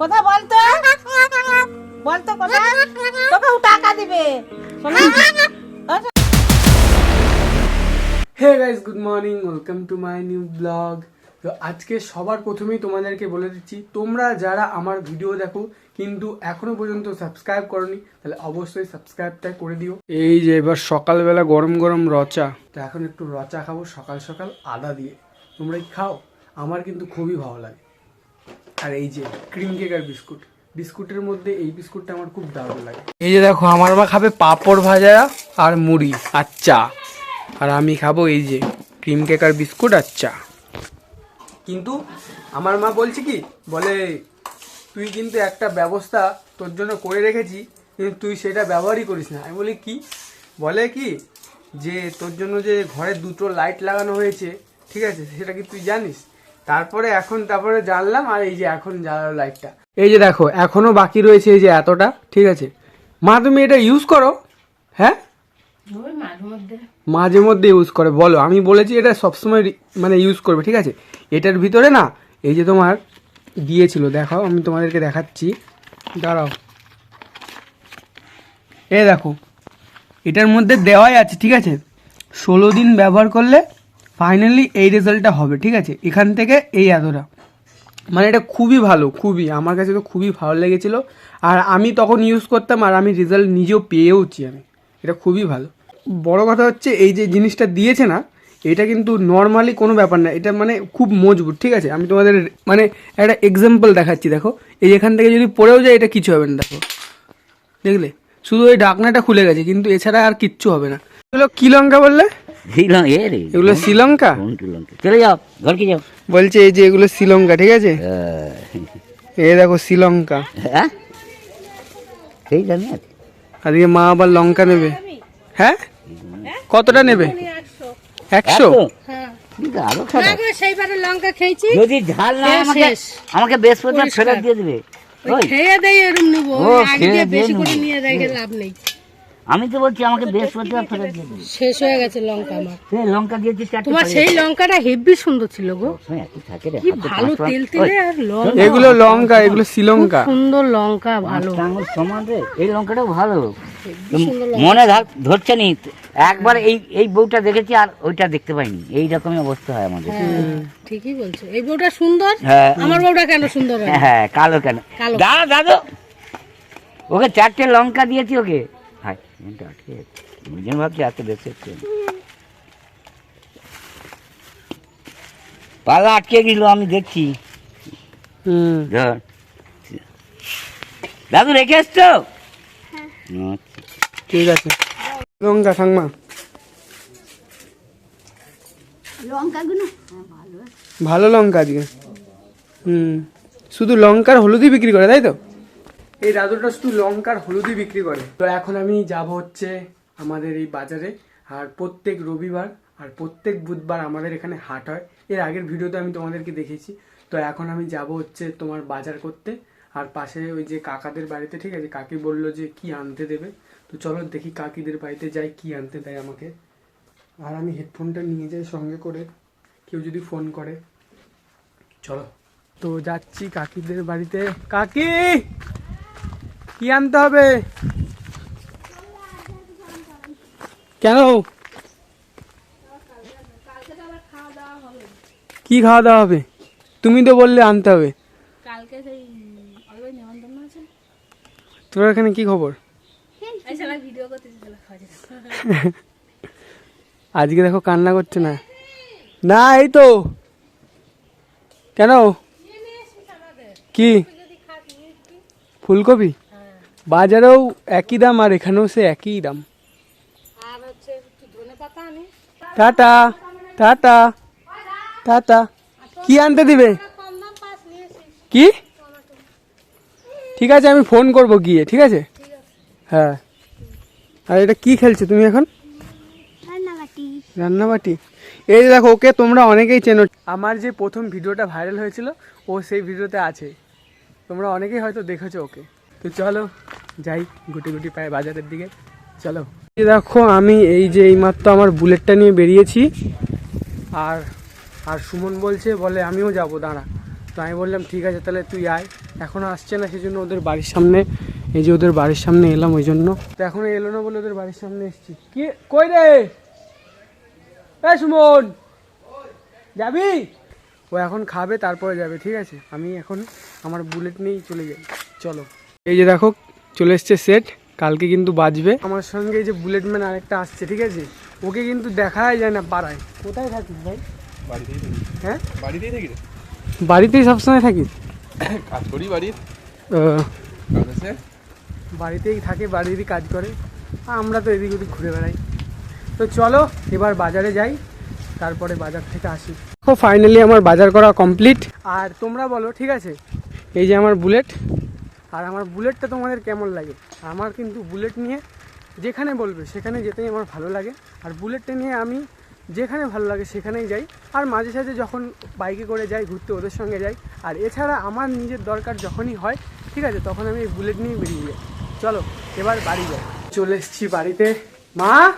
কোথায় বলতো বলতো কোথায়? তোকে টাকা দিবে। Hey guys good morning welcome to my new blog তো আজকে সবার প্রথমেই তোমাদেরকে বলে দিচ্ছি, তোমরা যারা আমার ভিডিও দেখো, কিন্তু এখনও পর্যন্ত সাবস্ক্রাইব করনি, তাহলে অবশ্যই সাবস্ক্রাইবটা করে দিও। এই যে এবার সকালবেলা গরম গরম রচা। তো এখন একটু রচা খাব সকাল সকাল আদা দিয়ে। তোমরা খাও। আমার কিন্তু খুবই ভালো লাগে। আর এই যে ক্রিম কেক আর বিস্কুট বিস্কুটের মধ্যে এই বিস্কুটটা আমার খুব দারুণ লাগে। এই যে দেখো আমার মা খাবে পাঁপড় ভাজা আর মুড়ি আর চা। আর আমি খাব এই যে ক্রিম কেক আর বিস্কুট আর চা। কিন্তু আমার মা বলছে কি বলে তুই কিন্তু একটা ব্যবস্থা তোর জন্য করে রেখেছি কিন্তু তুই সেটা ব্যবহারই করিস না। আমি বলি কি? বলে কি যে তোর জন্য যে ঘরে দুটো লাইট লাগানো হয়েছে ঠিক আছে সেটা কি তুই জানিস? তারপরে এখন তারপরে জানলাম আর এই যে এখন জ্বালালো লাইটটা। এই যে দেখো এখনও বাকি রয়েছে এই যে এতটা ঠিক আছে? মা তুমি এটা ইউজ করো হ্যাঁ? মাঝে মধ্যে। ইউজ করে বলো। আমি বলেছি এটা সবসময় মানে ইউজ করবে ঠিক আছে? এটার ভিতরে না এই যে তোমার দিয়েছিল দেখাও আমি তোমাদেরকে দেখাচ্ছি। দাঁড়াও। এ দেখো এটার মধ্যে দেওয়াই আছে ঠিক আছে? ষোলো দিন ব্যবহার করলে ফাইনালি এই রেজাল্টটা হবে, ঠিক আছে? এখান থেকে এই এতটা। মানে এটা খুবই ভালো, খুবই। আমার কাছে তো খুবই ভালো লেগেছিল। আর আমি তখন ইউজ করতাম আর আমি রেজাল্ট নিজেও পেয়েওছি আমি। এটা খুবই ভালো। বড় কথা হচ্ছে, এই যে জিনিসটা দিয়েছে না, এটা কিন্তু নর্মালি কোনো ব্যাপার না। এটা মানে খুব মজবুত, ঠিক আছে? আমি তোমাদের মানে একটা এক্সাম্পল দেখাচ্ছি, দেখো। এই এখান থেকে যদি পড়েও যায়, এটা কিছু হবে না, দেখো। দেখলে? শুধু ওই ডাকনাটা খুলে গেছে, কিন্তু এছাড়া আর কিচ্ছু হবে না। কি লঙ্কা বললে? শ্রীলঙ্কা রে এগুলো শ্রীলঙ্কা? কোন শ্রীলঙ্কা? চলে যাও ঘর যাও। বলছে এই যে এগুলো শ্রীলঙ্কা ঠিক আছে? এই দেখো শ্রীলঙ্কা। হ্যাঁ? সেই জানি আজকে মা আবার লঙ্কা নেবে। হ্যাঁ? কতটা নেবে? একশো। হ্যাঁ। যদি ঝাল না আমাকে আমাকে বৃহস্পতিবার ফেরত দিয়ে দেবে। খেয়ে দেয় এরম নেব। ও, খেয়ে দিয়ে দিয়ে বেশি করে নিয়ে লাভ নেই। আমি তো বলছি আমাকে বৃহস্পতিবার ফেরত দিয়ে দেবে। শেষ হয়ে গেছে লঙ্কা আমার। সে লঙ্কা চারটে তোমার সেই লঙ্কাটা হেভি সুন্দর ছিল গো। হ্যাঁ, একটু থাকে রে, কি ভালো তেল তেলে আর লঙ্কা। এগুলো লঙ্কা এগুলো শ্রীলঙ্কা। সুন্দর লঙ্কা ভালো। সমান রে এই লঙ্কাটাও ভালো। মনে ধর- ধরছে নি একবার এই এই বউটা দেখেছি আর ওইটা দেখতে পাইনি। এই রকমই অবস্থা হয় আমাদের। ঠিকই বলছো। এই বউটা সুন্দর? হ্যাঁ। আমার বউটা কেন সুন্দর হয়? হ্যাঁ কালো কেন? কালো। দাদা দাদু। ওকে চারটে লঙ্কা দিয়েছি ওকে। গেছে। ওই জন্য ভাবছি এত বেশি হচ্ছে পালা আটকে গেল আমি দেখছি হুম ধর দাদু রেখে এসছো। ঠিক আছে লঙ্কা ঠাংমা ভালো লঙ্কা আজকে হুম শুধু লঙ্কার হলুদই বিক্রি করে তাই তো এই দাদুটা শুধু লঙ্কার হলুদই বিক্রি করে। তো এখন আমি যাব হচ্ছে আমাদের এই বাজারে, আর প্রত্যেক রবিবার আর প্রত্যেক বুধবার আমাদের এখানে হাট হয়। এর আগের ভিডিওতে আমি তোমাদেরকে দেখেছি তো এখন আমি যাব হচ্ছে তোমার বাজার করতে, আর পাশে ওই যে কাকাদের বাড়িতে, ঠিক আছে? কাকি বলল যে কি আনতে দেবে। তো চলো দেখি কাকিদের বাড়িতে যাই, কি আনতে দেয় আমাকে। আর আমি হেডফোনটা নিয়ে যাই সঙ্গে করে, কেউ যদি ফোন করে। চলো। তো যাচ্ছি কাকিদের বাড়িতে। কাকি! কি আনতে হবে? কেন? কি খাওয়া দাওয়া হবে? তুমি তো বললে আনতে হবে। তোর এখানে কি খবর? আজকে দেখো কান্না করছে না। না এই তো। কেন? কি? ফুলকপি? বাজারেও একই দাম আর এখানেও সে একই দাম। Tata tata tata. কি আনতে দিবে? কি? ঠিক আছে আমি ফোন করব গিয়ে ঠিক আছে? হ্যাঁ। আর এটা কি খেলছো তুমি এখন? রান্নাবাটি। এই যে দেখো ওকে তোমরা অনেকেই চেনো। আমার যে প্রথম ভিডিওটা ভাইরাল হয়েছিল ও সেই ভিডিওতে আছে। তোমরা অনেকেই হয়তো দেখেছ ওকে। তো চলো। যাই গুটি গুটি পায়ে বাজারের দিকে, চলো। দেখো, আমি এই যে এইমাত্র আমার বুলেটটা নিয়ে বেরিয়েছি। আর আর সুমন বলছে, বলে আমিও যাব, দাঁড়া। তো আমি বললাম, ঠিক আছে, তাহলে তুই আয়। এখনও আসছে না, সেই জন্য ওদের বাড়ির সামনে, এই যে ওদের বাড়ির সামনে এলাম ওই জন্য। তো এখনও এলো না বলে ওদের বাড়ির সামনে এসেছি। কি? কই রে? এ সুমন! যাবি? ও এখন খাবে, তারপরে যাবে, ঠিক আছে? আমি এখন আমার বুলেট নিয়েই চলে যাই। চলো। এই যে দেখো চলে এসছে সেট কালকে কিন্তু বাজবে। আমার সঙ্গে এই যে বুলেট ম্যান আরেকটা আসছে ঠিক আছে? ওকে কিন্তু দেখাই যায় না পাড়ায়। কোথায় থাকিস ভাই? বাড়িতেই থাকি হ্যাঁ? বাড়িতেই থাকি বাড়িতেই সবসময় থাকিস? কাজ করি বাড়ির বাড়িতেই থাকে বাড়িরই কাজ করে। আমরা তো এদিক ওদিক ঘুরে বেড়াই। তো চলো এবার বাজারে যাই। তারপরে বাজার থেকে আসি। ও ফাইনালি আমার বাজার করা কমপ্লিট আর তোমরা বলো ঠিক আছে? এই যে আমার বুলেট আর আমার বুলেটটা তোমাদের কেমন লাগে? আমার কিন্তু বুলেট নিয়ে যেখানে বলবে, সেখানে যেতেই আমার ভালো লাগে। আর বুলেটটা নিয়ে আমি যেখানে ভালো লাগে, সেখানেই যাই। আর মাঝে সাঝে যখন বাইকে করে যাই, ঘুরতে ওদের সঙ্গে যাই। আর এছাড়া আমার নিজের দরকার যখনই হয়, ঠিক আছে, তখন আমি এই বুলেট নিয়ে বেরিয়ে যাই। চলো, এবার বাড়ি যাই। চলে এসেছি বাড়িতে। মা!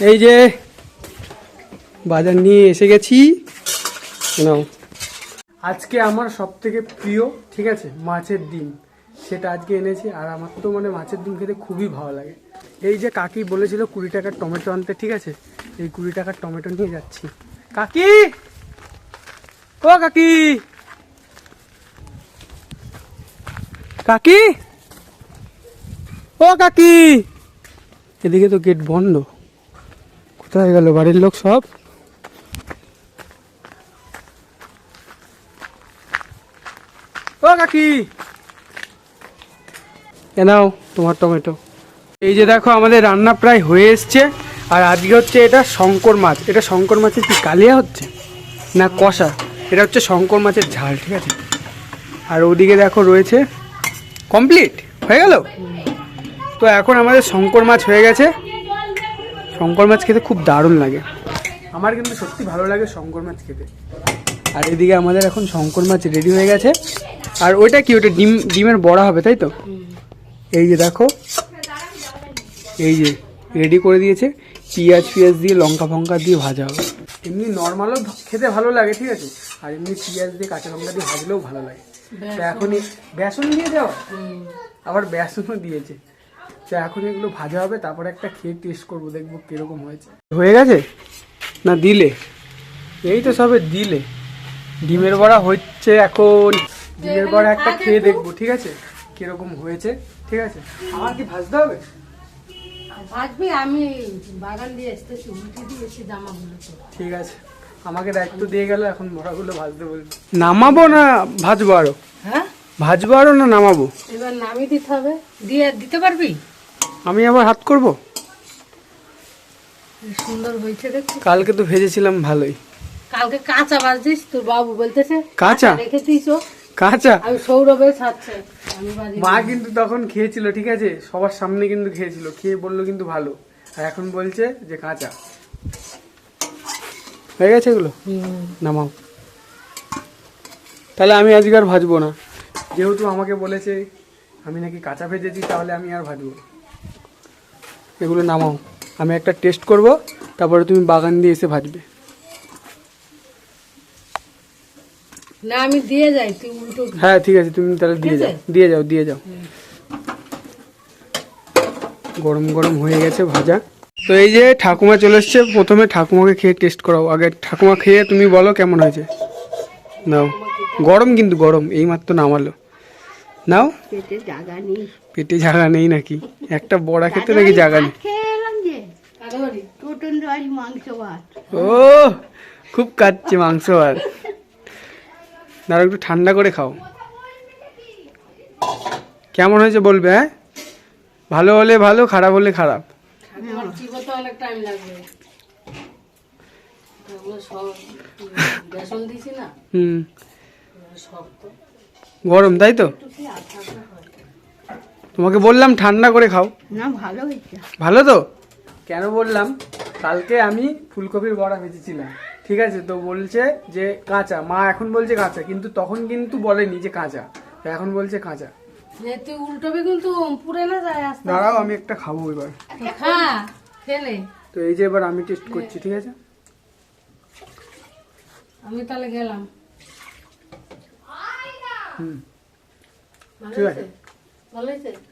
এই যে বাজার নিয়ে এসে গেছি। নাও। আজকে আমার সব থেকে প্রিয়, ঠিক আছে, মাছের ডিম। সেটা আজকে এনেছি, আর আমার তো মানে মাছের ডিম খেতে খুবই ভালো লাগে। এই যে কাকি বলেছিল কুড়ি টাকার টমেটো আনতে, ঠিক আছে, এই কুড়ি টাকার টমেটো নিয়ে যাচ্ছি। কাকি! ও কাকি! কাকি! ও কাকি! এদিকে তো গেট বন্ধ। কোথায় গেল? বাড়ির লোক সব? কাকি এ নাও তোমার টমেটো। এই যে দেখো, আমাদের রান্না প্রায় হয়ে এসছে। আর আজকে হচ্ছে এটা শঙ্কর মাছ। এটা শঙ্কর মাছের কি কালিয়া হচ্ছে? না কষা? এটা হচ্ছে শঙ্কর মাছের ঝাল, ঠিক আছে? আর ওদিকে দেখো রয়েছে কমপ্লিট হয়ে গেল? তো এখন আমাদের শঙ্কর মাছ হয়ে গেছে। শঙ্কর মাছ খেতে খুব দারুণ লাগে। আমার কিন্তু সত্যি ভালো লাগে শঙ্কর মাছ খেতে। আর এদিকে আমাদের এখন শঙ্কর মাছ রেডি হয়ে গেছে। আর ওইটা কি ওটা ডিম ডিমের বড়া হবে তাই তো? এই যে দেখো এই যে রেডি করে দিয়েছে পিঁয়াজ ফিয়াজ দিয়ে লঙ্কা ফঙ্কা দিয়ে ভাজা হবে। এমনি নর্মালও খেতে ভালো লাগে ঠিক আছে? আর এমনি পেঁয়াজ দিয়ে কাঁচা লঙ্কা দিয়ে ভাজলেও ভালো লাগে। তো এখনই বেসন দিয়ে দেওয়া? আবার বেসনও দিয়েছে। তো এখন এগুলো ভাজা হবে তারপরে একটা খেয়ে টেস্ট করব দেখব কীরকম হয়েছে। হয়ে গেছে? না দিলে। এই তো সবে দিলে। ডিমের বড়া হচ্ছে এখন। ডিমের বড়া একটা খেয়ে দেখব ঠিক আছে? কীরকম হয়েছে ঠিক আছে? আমার কি ভাজতে হবে? ভাজবি আমি বাগান দিয়ে এসতেছি জামাগুলো ঠিক আছে। আমাকে দায়িত্ব দিয়ে গেল এখন বড়াগুলো ভাজতে নামাবো না ভাজবো আরও? হ্যাঁ? ভাজবো আরও না নামাবো? এবার নামিয়ে দিতে হবে। দিয়ে দিতে পারবি? আমি আবার হাত করব? সুন্দর হয়েছে দেখছি কালকে তো ভেজেছিলাম ভালোই। কালকে কাঁচা বাজছিস তোর বাবু বলতেছে কাঁচা? রেখে দিয়েছ। কাঁচা? আমি সৌরভে ছাড়ছে। মা কিন্তু তখন খেয়েছিল ঠিক আছে? সবার সামনে কিন্তু খেয়েছিল খেয়ে বলল কিন্তু ভালো। আর এখন বলছে যে কাঁচা। হয়ে গেছে এগুলো? নামাও। তাহলে আমি আজকে আর ভাজবো না। যেহেতু আমাকে বলেছে আমি নাকি কাঁচা ভেজেছি তাহলে আমি আর ভাজবো। এগুলো নামাও। আমি একটা টেস্ট করব তারপরে তুমি বাগান দিয়ে এসে ভাজবে। না আমি দিয়ে যাই তুই উল্টো হ্যাঁ ঠিক আছে তুমি তাহলে দিয়ে যাও দিয়ে যাও দিয়ে যাও। গরম গরম হয়ে গেছে ভাজা। তো এই যে ঠাকুমা চলে এসছে প্রথমে ঠাকুমাকে খেয়ে টেস্ট করাও। আগে ঠাকুমা খেয়ে তুমি বলো কেমন হয়েছে। নাও। গরম কিন্তু গরম এই মাত্র নামালো। নাও। পেটে জাগা নেই। জায়গা নেই নাকি? একটা বড়া খেতে নাকি জায়গা নেই? ও খুব কাচ্ছে মাংস আর দাঁড়া একটু ঠান্ডা করে খাও। কেমন হয়েছে বলবে হ্যাঁ? ভালো হলে ভালো খারাপ হলে খারাপ। ঠাকুমার চিবোতে অনেক টাইম লাগবে। ওগুলো সব বেসন দিছি না। হুম। গরম তাই তো? তোমাকে বললাম ঠান্ডা করে খাও। না ভালো ভালো তো? কেন বললাম কালকে আমি ফুলকপির বড়া ভেজেছিলাম। ঠিক আছে? তো বলছে যে কাঁচা। মা এখন বলছে কাঁচা কিন্তু তখন কিন্তু বলেনি যে কাঁচা। তো এখন বলছে কাঁচা। পুড়ে না যায় দাঁড়াও আমি একটা খাব এবার। হ্যাঁ খেলে। তো এই যে এবার আমি টেস্ট করছি ঠিক আছে? আমি তাহলে গেলাম হুম। ঠিক আছে?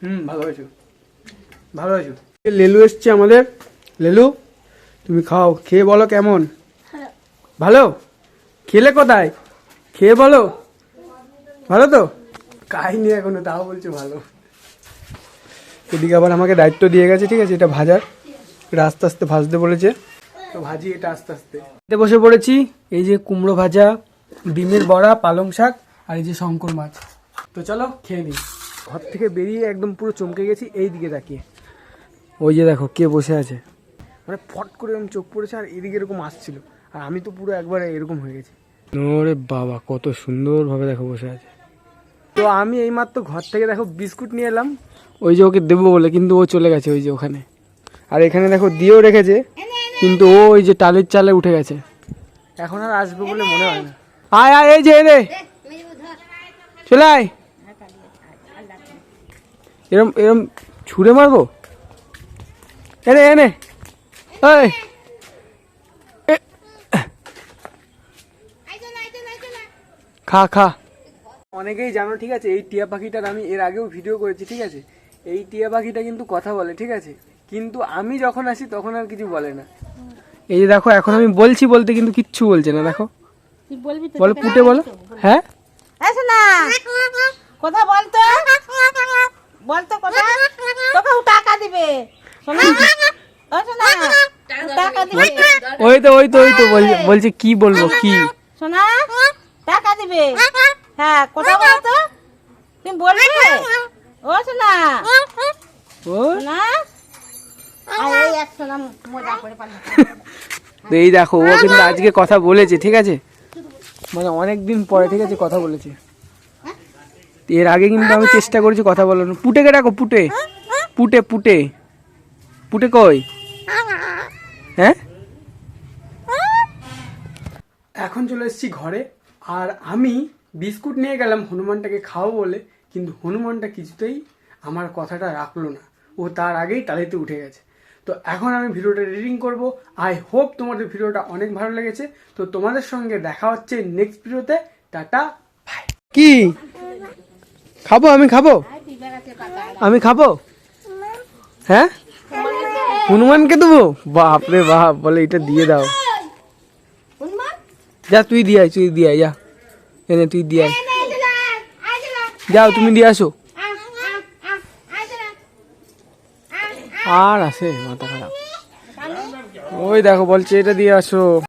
হুম ভালো হয়েছো। ভালো হয়েছো। লেলু এসছে আমাদের। লেলু তুমি খাও খেয়ে বলো কেমন? ভালো? খেলে কোথায়? খেয়ে বলো। ভালো তো? খাইনি এখনও, তাও বলছো ভালো। এদিকে আবার আমাকে দায়িত্ব দিয়ে গেছে, ঠিক আছে? এটা ভাজার। এটা আস্তে আস্তে ভাজতে বলেছে। তো ভাজি এটা আস্তে আস্তে। এতে বসে পড়েছি। এই যে কুমড়ো ভাজা, ডিমের বড়া, পালং শাক, আর এই যে শঙ্কর মাছ। তো চলো, খেয়ে নিই। ঘর থেকে বেরিয়ে একদম পুরো চমকে গেছি, এই দিকে তাকিয়ে। ওই যে দেখো, কে বসে আছে। মানে ফট করে এরকম চোখ পড়েছে, আর এদিকে এরকম আসছিল। আর আমি তো পুরো একবারে এরকম হয়ে গেছি। ওরে বাবা কত সুন্দরভাবে দেখো বসে আছে। তো আমি এইমাত্র ঘর থেকে দেখো বিস্কুট নিয়ে এলাম। ওই যে ওকে দেবো বলে কিন্তু ও চলে গেছে ওই যে ওখানে। আর এখানে দেখো দিয়েও রেখেছে কিন্তু ও ওই যে টালের চালে উঠে গেছে। এখন আর আসবে বলে মনে হয় না। আয় আয় এই যে এনে চলে আয়। এরম এরম ছুঁড়ে মারবো? এনে এনে। ওই খা খা। অনেকেই জানো ঠিক আছে এই টিয়া পাখিটার আমি এর আগেও ভিডিও করেছি ঠিক আছে? এই টিয়া পাখিটা কিন্তু কথা বলে ঠিক আছে? কিন্তু আমি যখন আসি তখন আর কিছু বলে না। এই যে দেখো এখন আমি বলছি বলতে কিন্তু কিচ্ছু বলছে না দেখো। তুই বলো পুটে বলো। হ্যাঁ? না। কথা বলতো বলতো কথা। তোকে টাকা দিবে। শোনা ও শোনা ও টাকা দিবে। ওই তো ওই তো ওই তো বলছে বলছে কি বলব কি? শোনা টাকা দিবে? হ্যাঁ কথা বলতো তুমি বলবে? ও শোনা ও। আর এই তো দেখো ও কিন্তু আজকে কথা বলেছে ঠিক আছে? মানে অনেক দিন পরে ঠিক আছে কথা বলেছে। এর আগে কিন্তু আমি চেষ্টা করেছি কথা বলানোর। পুটেকে ডাকো পুটে? পুটে পুটে। পুটে কই? হ্যাঁ? এখন চলে এসেছি ঘরে। আর আমি বিস্কুট নিয়ে গেলাম হনুমানটাকে খাও বলে কিন্তু হনুমানটা কিছুতেই আমার কথাটা রাখল না। ও তার আগেই তালিতে উঠে গেছে। তো এখন আমি ভিডিওটা রিডিং করব। আই হোপ তোমাদের ভিডিওটা অনেক ভালো লেগেছে। তো তোমাদের সঙ্গে দেখা হচ্ছে নেক্সট ভিডিওতে। টাটা বাই কি? খাব? আমি খাব? আমি খাব? হ্যাঁ? হনুমানকে দেবো? বাপরে বাপ বলে এটা দিয়ে দাও। যা, তুই দিয়ে আয়, তুই দিয়ে আয়, যা। এনে তুই দিয়ে আয়। যাও, তুমি দিয়ে আসো। আর আছে, মাথা খারাপ। ওই দেখো, বলছে এটা দিয়ে আসো।